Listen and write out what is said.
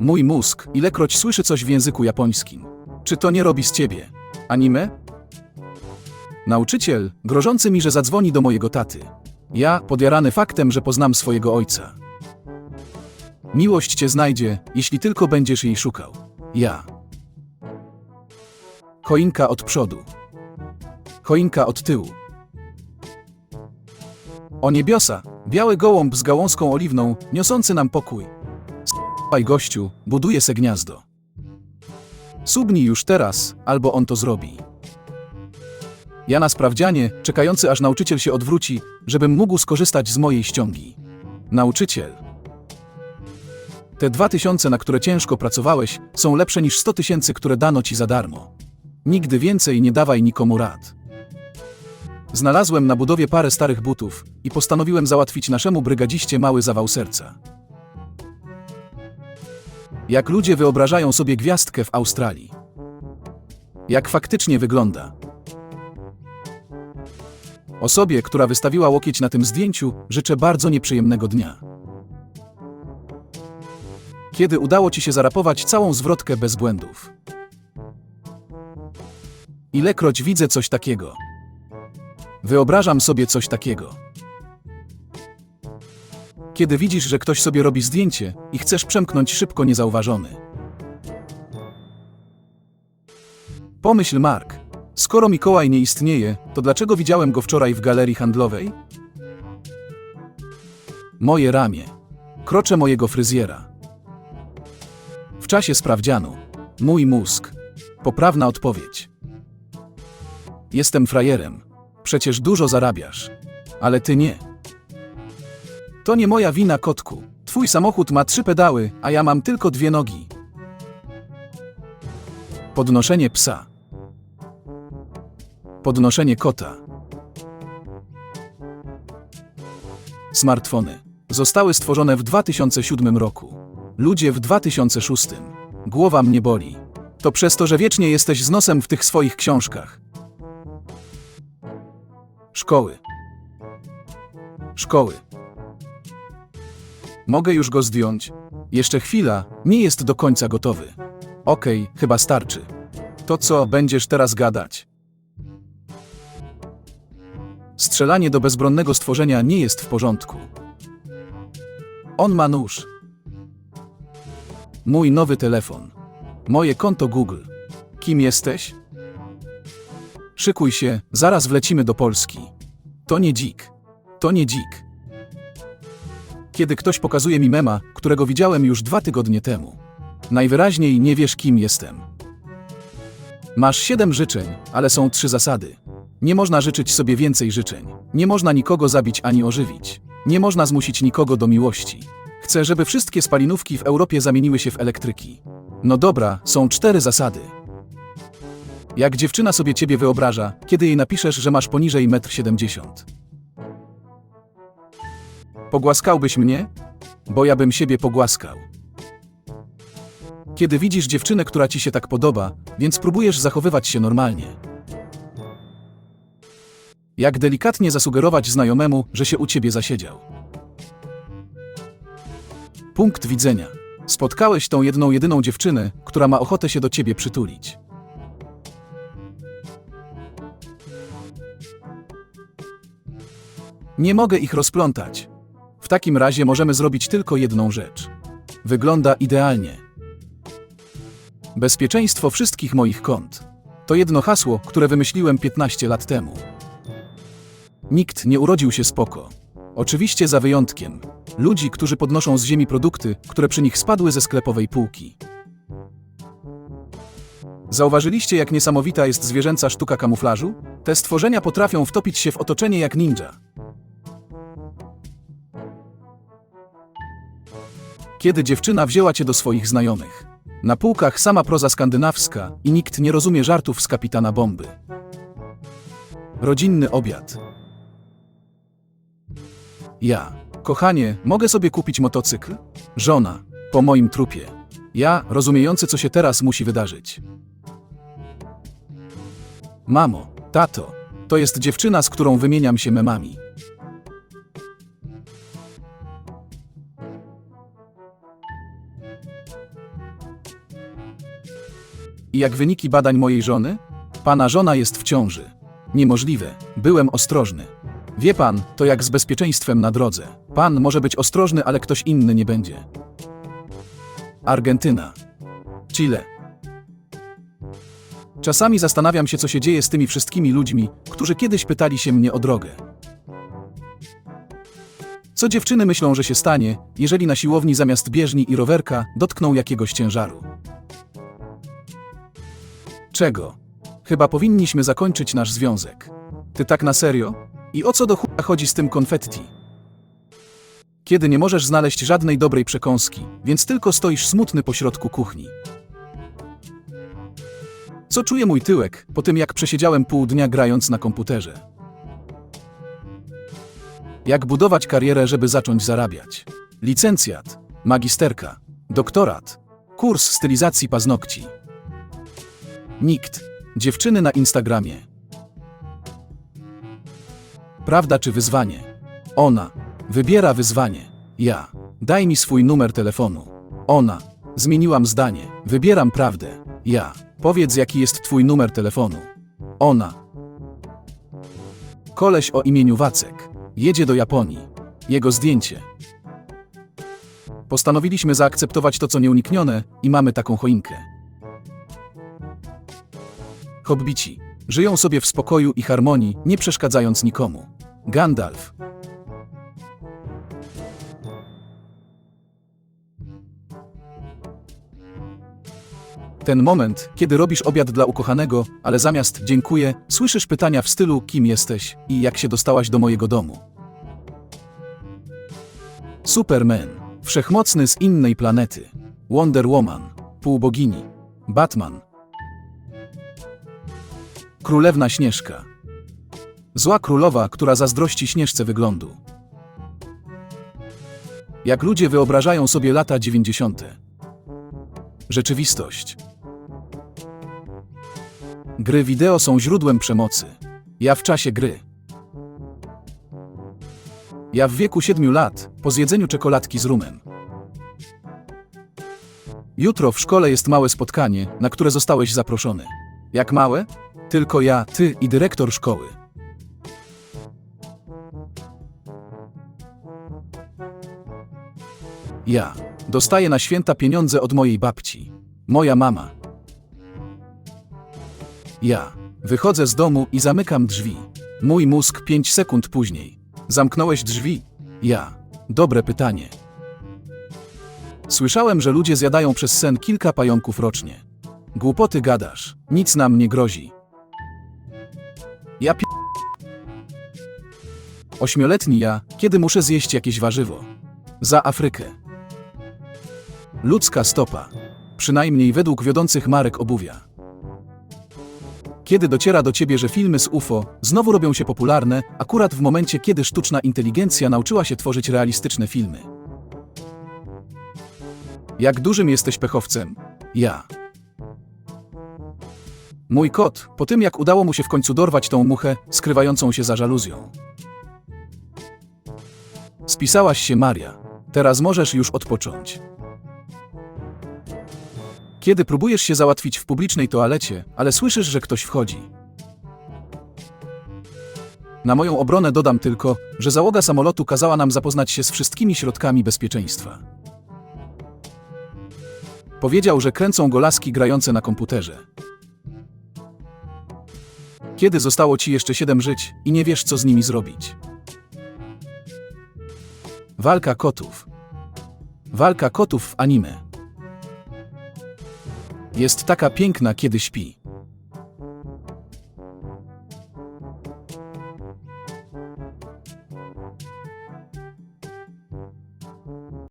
Mój mózg, ilekroć słyszy coś w języku japońskim. Czy to nie robi z ciebie? Anime? Nauczyciel, grożący mi, że zadzwoni do mojego taty. Ja, podjarany faktem, że poznam swojego ojca. Miłość cię znajdzie, jeśli tylko będziesz jej szukał. Ja. Choinka od przodu. Choinka od tyłu. O niebiosa, biały gołąb z gałązką oliwną, niosący nam pokój. Spaj gościu, buduje se gniazdo. Subnij już teraz, albo on to zrobi. Ja na sprawdzianie, czekający aż nauczyciel się odwróci, żebym mógł skorzystać z mojej ściągi. Nauczyciel. Te dwa tysiące, na które ciężko pracowałeś, są lepsze niż sto tysięcy, które dano ci za darmo. Nigdy więcej nie dawaj nikomu rad. Znalazłem na budowie parę starych butów i postanowiłem załatwić naszemu brygadziście mały zawał serca. Jak ludzie wyobrażają sobie gwiazdkę w Australii. Jak faktycznie wygląda. Osobie, która wystawiła łokieć na tym zdjęciu, życzę bardzo nieprzyjemnego dnia. Kiedy udało ci się zarapować całą zwrotkę bez błędów. Ilekroć widzę coś takiego. Wyobrażam sobie coś takiego. Kiedy widzisz, że ktoś sobie robi zdjęcie i chcesz przemknąć szybko niezauważony. Pomyśl, Mark, skoro Mikołaj nie istnieje, to dlaczego widziałem go wczoraj w galerii handlowej? Moje ramię. Krocze mojego fryzjera. W czasie sprawdzianu. Mój mózg. Poprawna odpowiedź. Jestem frajerem. Przecież dużo zarabiasz. Ale ty nie. To nie moja wina, kotku. Twój samochód ma trzy pedały, a ja mam tylko dwie nogi. Podnoszenie psa. Podnoszenie kota. Smartfony. Zostały stworzone w 2007 roku. Ludzie w 2006. Głowa mnie boli. To przez to, że wiecznie jesteś z nosem w tych swoich książkach. Szkoły. Szkoły. Mogę już go zdjąć? Jeszcze chwila, nie jest do końca gotowy. Okej, chyba starczy. To co, będziesz teraz gadać? Strzelanie do bezbronnego stworzenia nie jest w porządku. On ma nóż. Mój nowy telefon. Moje konto Google. Kim jesteś? Szykuj się, zaraz wlecimy do Polski. To nie dzik. To nie dzik. Kiedy ktoś pokazuje mi mema, którego widziałem już dwa tygodnie temu. Najwyraźniej nie wiesz, kim jestem. Masz siedem życzeń, ale są trzy zasady. Nie można życzyć sobie więcej życzeń. Nie można nikogo zabić ani ożywić. Nie można zmusić nikogo do miłości. Chcę, żeby wszystkie spalinówki w Europie zamieniły się w elektryki. No dobra, są cztery zasady. Jak dziewczyna sobie ciebie wyobraża, kiedy jej napiszesz, że masz poniżej 1,70 m? Pogłaskałbyś mnie? Bo ja bym siebie pogłaskał. Kiedy widzisz dziewczynę, która ci się tak podoba, więc próbujesz zachowywać się normalnie. Jak delikatnie zasugerować znajomemu, że się u ciebie zasiedział. Punkt widzenia. Spotkałeś tą jedną jedyną dziewczynę, która ma ochotę się do ciebie przytulić. Nie mogę ich rozplątać. W takim razie możemy zrobić tylko jedną rzecz. Wygląda idealnie. Bezpieczeństwo wszystkich moich kont. To jedno hasło, które wymyśliłem 15 lat temu. Nikt nie urodził się spoko. Oczywiście za wyjątkiem ludzi, którzy podnoszą z ziemi produkty, które przy nich spadły ze sklepowej półki. Zauważyliście, jak niesamowita jest zwierzęca sztuka kamuflażu? Te stworzenia potrafią wtopić się w otoczenie jak ninja. Kiedy dziewczyna wzięła cię do swoich znajomych. Na półkach sama proza skandynawska i nikt nie rozumie żartów z kapitana bomby. Rodzinny obiad. Ja. Kochanie, mogę sobie kupić motocykl? Żona. Po moim trupie. Ja, rozumiejący, co się teraz musi wydarzyć. Mamo, tato, to jest dziewczyna, z którą wymieniam się memami. I jak wyniki badań mojej żony? Pana żona jest w ciąży. Niemożliwe. Byłem ostrożny. Wie pan, to jak z bezpieczeństwem na drodze. Pan może być ostrożny, ale ktoś inny nie będzie. Argentyna. Chile. Czasami zastanawiam się, co się dzieje z tymi wszystkimi ludźmi, którzy kiedyś pytali się mnie o drogę. Co dziewczyny myślą, że się stanie, jeżeli na siłowni zamiast bieżni i rowerka dotkną jakiegoś ciężaru? Czego? Chyba powinniśmy zakończyć nasz związek. Ty tak na serio? I o co do chuja chodzi z tym konfetti? Kiedy nie możesz znaleźć żadnej dobrej przekąski, więc tylko stoisz smutny pośrodku kuchni. Co czuje mój tyłek po tym, jak przesiedziałem pół dnia grając na komputerze? Jak budować karierę, żeby zacząć zarabiać? Licencjat, magisterka, doktorat, kurs stylizacji paznokci. Nikt. Dziewczyny na Instagramie. Prawda czy wyzwanie? Ona. Wybiera wyzwanie. Ja. Daj mi swój numer telefonu. Ona. Zmieniłam zdanie. Wybieram prawdę. Ja. Powiedz, jaki jest twój numer telefonu. Ona. Koleś o imieniu Wacek. Jedzie do Japonii. Jego zdjęcie. Postanowiliśmy zaakceptować to, co nieuniknione, i mamy taką choinkę. Hobbici. Żyją sobie w spokoju i harmonii, nie przeszkadzając nikomu. Gandalf. Ten moment, kiedy robisz obiad dla ukochanego, ale zamiast dziękuję, słyszysz pytania w stylu kim jesteś i jak się dostałaś do mojego domu. Superman. Wszechmocny z innej planety. Wonder Woman. Półbogini. Batman. Królewna Śnieżka. Zła królowa, która zazdrości Śnieżce wyglądu. Jak ludzie wyobrażają sobie lata 90. Rzeczywistość. Gry wideo są źródłem przemocy. Ja w czasie gry. Ja w wieku 7 lat, po zjedzeniu czekoladki z rumem. Jutro w szkole jest małe spotkanie, na które zostałeś zaproszony. Jak małe? Tylko ja, ty i dyrektor szkoły. Ja. Dostaję na święta pieniądze od mojej babci. Moja mama. Ja. Wychodzę z domu i zamykam drzwi. Mój mózg 5 sekund później. Zamknąłeś drzwi? Ja. Dobre pytanie. Słyszałem, że ludzie zjadają przez sen kilka pająków rocznie. Głupoty gadasz. Nic nam nie grozi. Ja pi... Ośmioletni ja, kiedy muszę zjeść jakieś warzywo. Za Afrykę. Ludzka stopa. Przynajmniej według wiodących marek obuwia. Kiedy dociera do ciebie, że filmy z UFO znowu robią się popularne, akurat w momencie, kiedy sztuczna inteligencja nauczyła się tworzyć realistyczne filmy. Jak dużym jesteś pechowcem? Ja. Mój kot, po tym jak udało mu się w końcu dorwać tą muchę, skrywającą się za żaluzją. Spisałaś się, Maria. Teraz możesz już odpocząć. Kiedy próbujesz się załatwić w publicznej toalecie, ale słyszysz, że ktoś wchodzi. Na moją obronę dodam tylko, że załoga samolotu kazała nam zapoznać się z wszystkimi środkami bezpieczeństwa. Powiedział, że kręcą go laski grające na komputerze. Kiedy zostało ci jeszcze siedem żyć i nie wiesz, co z nimi zrobić? Walka kotów. Walka kotów w anime. Jest taka piękna, kiedy śpi.